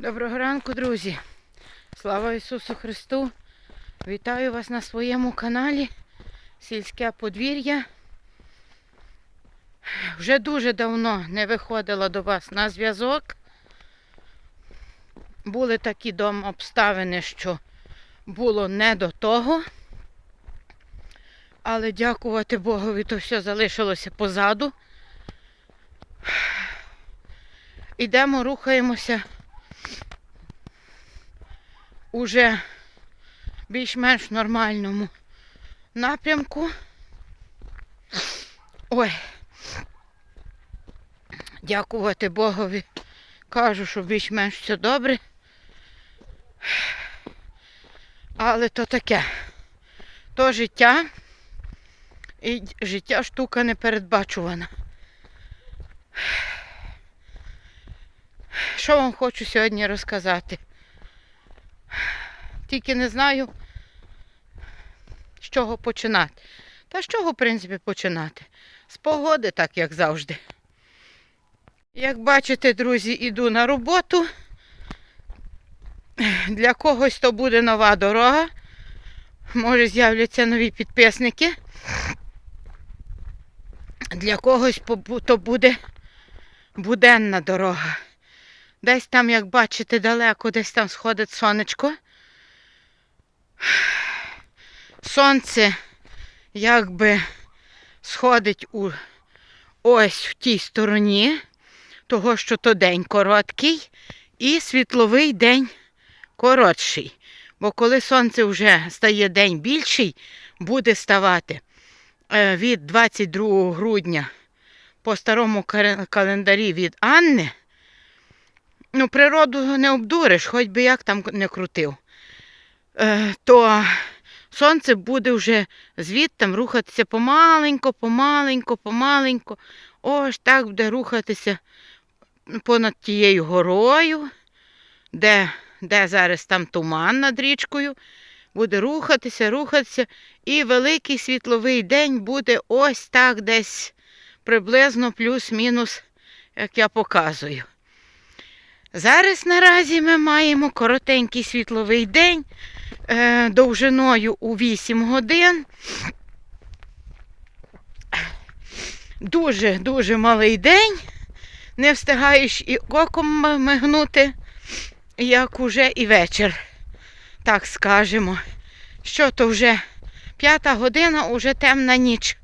Доброго ранку, друзі! Слава Ісусу Христу! Вітаю вас на своєму каналі Сільське подвір'я. Вже дуже давно не виходила до вас на зв'язок. Були такі дом обставини, що було не до того. Але дякувати Богові, то все залишилося позаду. Ідемо, рухаємося уже більш-менш нормальному напрямку. Ой. Дякувати Богові. Кажу, що більш-менш все добре. Але то таке. То життя. І життя штука непередбачувана. Що вам хочу сьогодні розказати? Тільки не знаю, з чого починати. Та з чого, в принципі, починати? З погоди, так як завжди. Як бачите, друзі, іду на роботу. Для когось то буде нова дорога. Може з'являться нові підписники. Для когось то буде буденна дорога. Десь там, як бачите, далеко, десь там сходить сонечко. Сонце якби сходить у ось в тій стороні, того, що то день короткий, і світловий день коротший. Бо коли сонце вже стає день більший, буде ставати е, від 22 грудня по старому календарі від Анни. Ну, природу не обдуриш, хоч би як там не крутив. Е, то сонце буде вже звідтам рухатися помаленько, помаленько, помаленько. Ось так буде рухатися понад тією горою, де, де зараз там туман над річкою. Буде рухатися, рухатися, і великий світловий день буде ось так десь приблизно плюс-мінус, як я показую. Зараз наразі ми маємо коротенький світловий день е, довжиною у 8 годин. Дуже-дуже малий день. Не встигаєш і оком мигнути, як уже і вечір. Так скажемо. Що то вже п'ята година, уже темна ніч.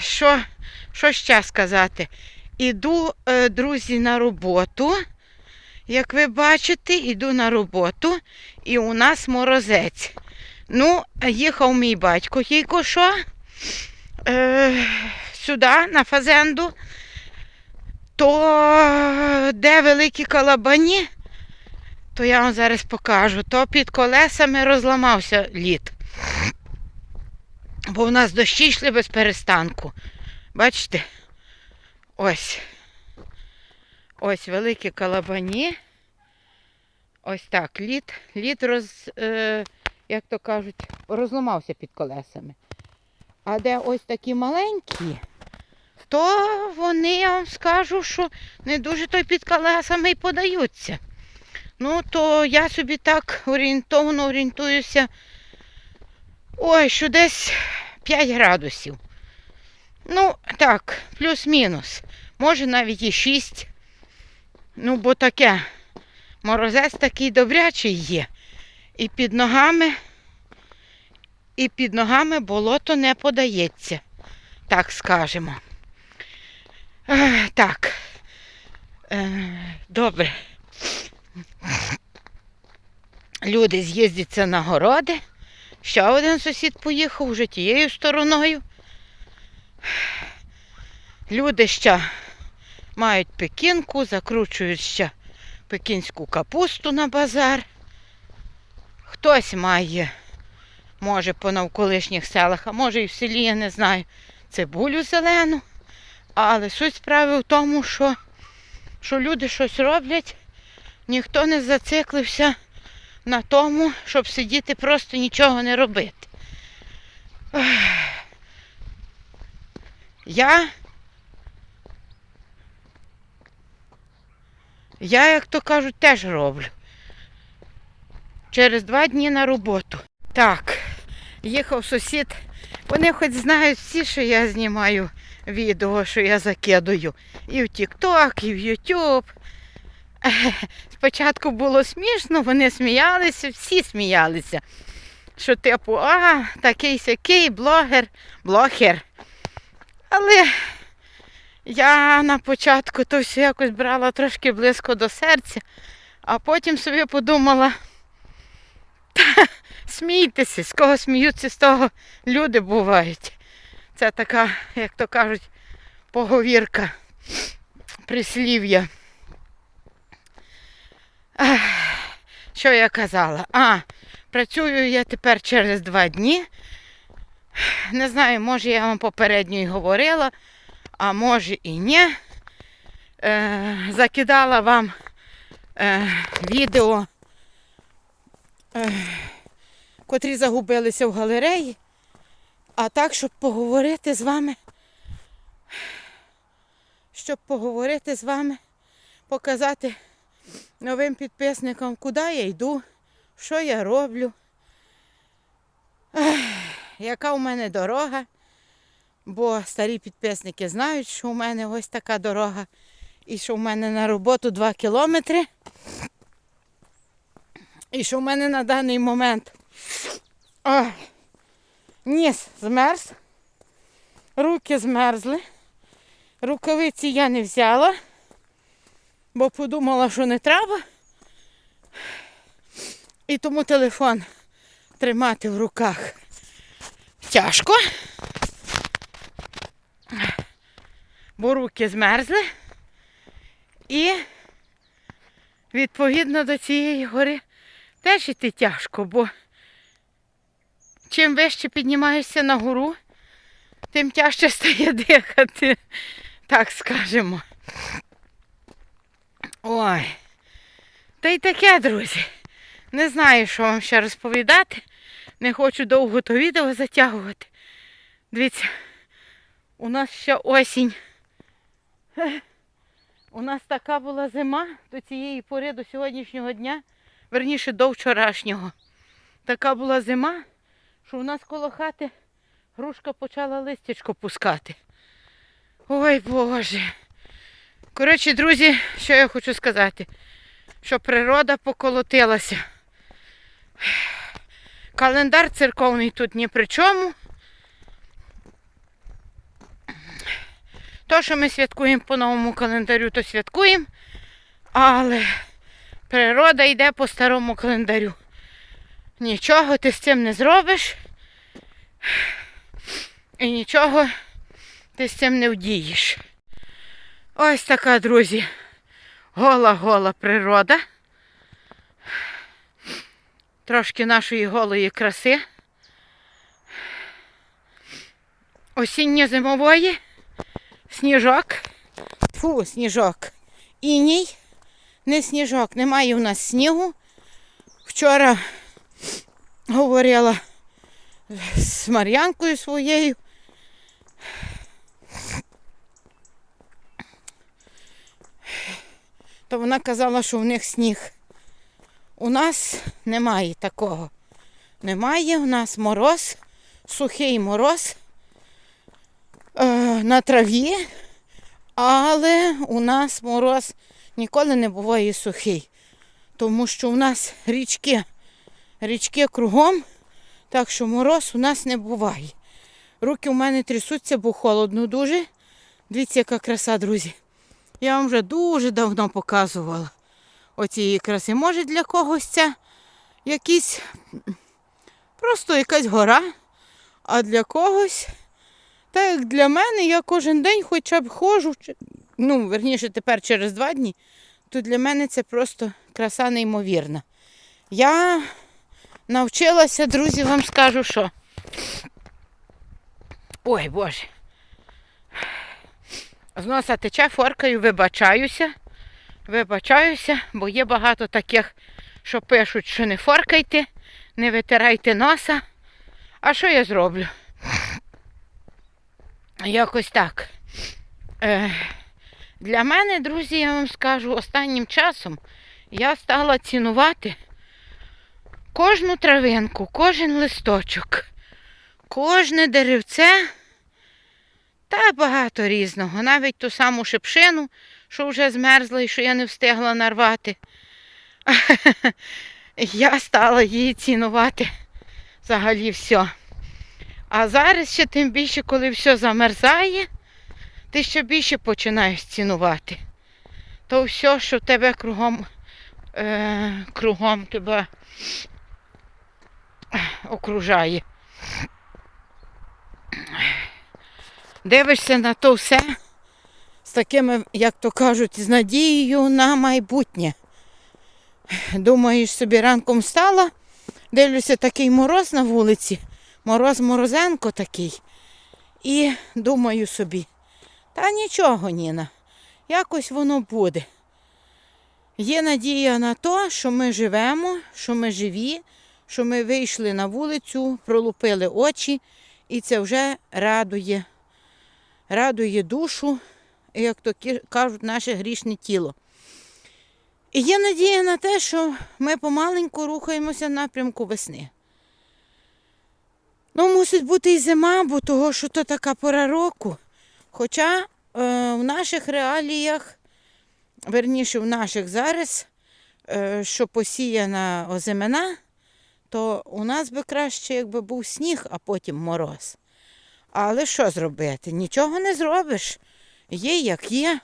Що, що ще сказати? Іду, е, друзі, на роботу. Як ви бачите, іду на роботу, і у нас морозець. Ну, їхав мій батько тільки що е, сюди, на фазенду, то де великі калабані, то я вам зараз покажу, то під колесами розламався лід. Бо в нас дощі йшли без перестанку. Бачите? Ось. Ось великі калабані. Ось так, лід, лід роз, е, як то кажуть, розламався під колесами. А де ось такі маленькі, то вони, я вам скажу, що не дуже то під колесами й подаються. Ну, то я собі так орієнтовно орієнтуюся. Ой, що десь 5 градусів. Ну, так, плюс-мінус. Може навіть і 6. Ну, бо таке. Морозець такий добрячий є. І під ногами, і під ногами болото не подається. Так скажемо. Ех, Так. Е, Добре. Люди з'їздяться на городи. Ще один сусід поїхав вже тією стороною. Люди ще мають пекінку, закручують ще пекінську капусту на базар. Хтось має, може, по навколишніх селах, а може і в селі, я не знаю, цибулю зелену. Але суть справи в тому, що, що люди щось роблять, ніхто не зациклився на тому, щоб сидіти просто нічого не робити. Я Я, як то кажуть, теж роблю. Через два дні на роботу. Так, їхав сусід. Вони хоч знають всі, що я знімаю відео, що я закидую. І в TikTok, і в YouTube. Спочатку було смішно, вони сміялися, всі сміялися. Що типу, а, такий сякий блогер, блогер. Але я на початку то все якось брала трошки близько до серця, а потім собі подумала, та, смійтеся, з кого сміються, з того люди бувають. Це така, як то кажуть, поговірка, прислів'я. Що я казала? А, працюю я тепер через два дні. Не знаю, може я вам попередньо і говорила, а може і ні. Е, закидала вам е, відео, е, котрі загубилися в галереї. А так, щоб поговорити з вами, щоб поговорити з вами, показати новим підписникам, куди я йду, що я роблю, ех, яка у мене дорога. Бо старі підписники знають, що у мене ось така дорога. І що в мене на роботу 2 кілометри. І що в мене на даний момент о, ніс змерз, руки змерзли, рукавиці я не взяла, бо подумала, що не треба. І тому телефон тримати в руках тяжко. Бо руки змерзли. І відповідно до цієї гори теж іти тяжко, бо чим вище піднімаєшся на гору, тим тяжче стає дихати, так скажемо. Ой. Та й таке, друзі. Не знаю, що вам ще розповідати. Не хочу довго то відео затягувати. Дивіться, у нас ще осінь. У нас така була зима до цієї пори, до сьогоднішнього дня, верніше до вчорашнього. Така була зима, що у нас коло хати грушка почала листячко пускати. Ой Боже. Коротше, друзі, що я хочу сказати, що природа поколотилася. Календар церковний тут ні при чому. То, що ми святкуємо по новому календарю, то святкуємо. Але природа йде по старому календарю. Нічого ти з цим не зробиш. І нічого ти з цим не вдієш. Ось така, друзі, гола-гола природа. Трошки нашої голої краси. Осінньо-зимової. Сніжок. Фу, сніжок. Іній. Не сніжок. Немає у нас снігу. Вчора говорила з Мар'янкою своєю. То вона казала, що в них сніг. У нас немає такого. Немає, у нас мороз, сухий мороз на траві, але у нас мороз ніколи не буває сухий. Тому що у нас річки, річки кругом, так що мороз у нас не буває. Руки у мене трясуться, бо холодно дуже. Дивіться, яка краса, друзі. Я вам вже дуже давно показувала оцієї краси. Може для когось це якісь просто якась гора, а для когось, так як для мене, я кожен день хоча б ходжу, ну, верніше, тепер через два дні, то для мене це просто краса неймовірна. Я навчилася, друзі, вам скажу, що. Ой, Боже. З носа тече форкою, вибачаюся. Вибачаюся, бо є багато таких, що пишуть, що не форкайте, не витирайте носа. А що я зроблю? Якось так. Е, Для мене, друзі, я вам скажу, останнім часом я стала цінувати кожну травинку, кожен листочок, кожне деревце та багато різного. Навіть ту саму шипшину, що вже змерзла і що я не встигла нарвати. Я стала її цінувати взагалі все. А зараз ще тим більше, коли все замерзає, ти ще більше починаєш цінувати. То все, що в тебе кругом, е, кругом тебе окружає. Дивишся на то все з такими, як то кажуть, з надією на майбутнє. Думаєш, собі ранком встала, дивлюся такий мороз на вулиці, мороз морозенко такий. І думаю собі, та нічого, Ніна, якось воно буде. Є надія на те, що ми живемо, що ми живі, що ми вийшли на вулицю, пролупили очі, і це вже радує, радує душу, як то кажуть, наше грішне тіло. І є надія на те, що ми помаленьку рухаємося в напрямку весни. Ну, мусить бути і зима, бо того, що то така пора року. Хоча е, в наших реаліях, верніше в наших зараз, е, що посіяна озимина, то у нас би краще, якби був сніг, а потім мороз. Але що зробити? Нічого не зробиш. Є, як є.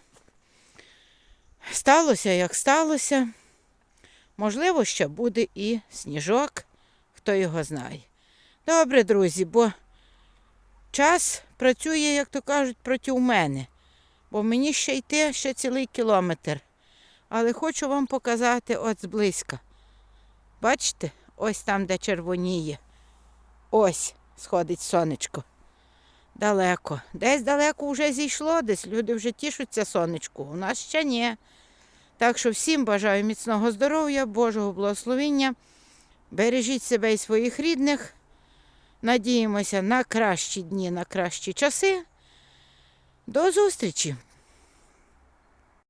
Сталося, як сталося. Можливо, ще буде і сніжок, хто його знає. Добре, друзі, бо час працює, як то кажуть, проти мене. Бо мені ще йти ще цілий кілометр. Але хочу вам показати от зблизька. Бачите, ось там, де червоніє. Ось сходить сонечко. Далеко. Десь далеко вже зійшло, десь люди вже тішуться сонечку. У нас ще ні. Так що всім бажаю міцного здоров'я, Божого благословення. Бережіть себе і своїх рідних. Надіємося на кращі дні, на кращі часи. До зустрічі!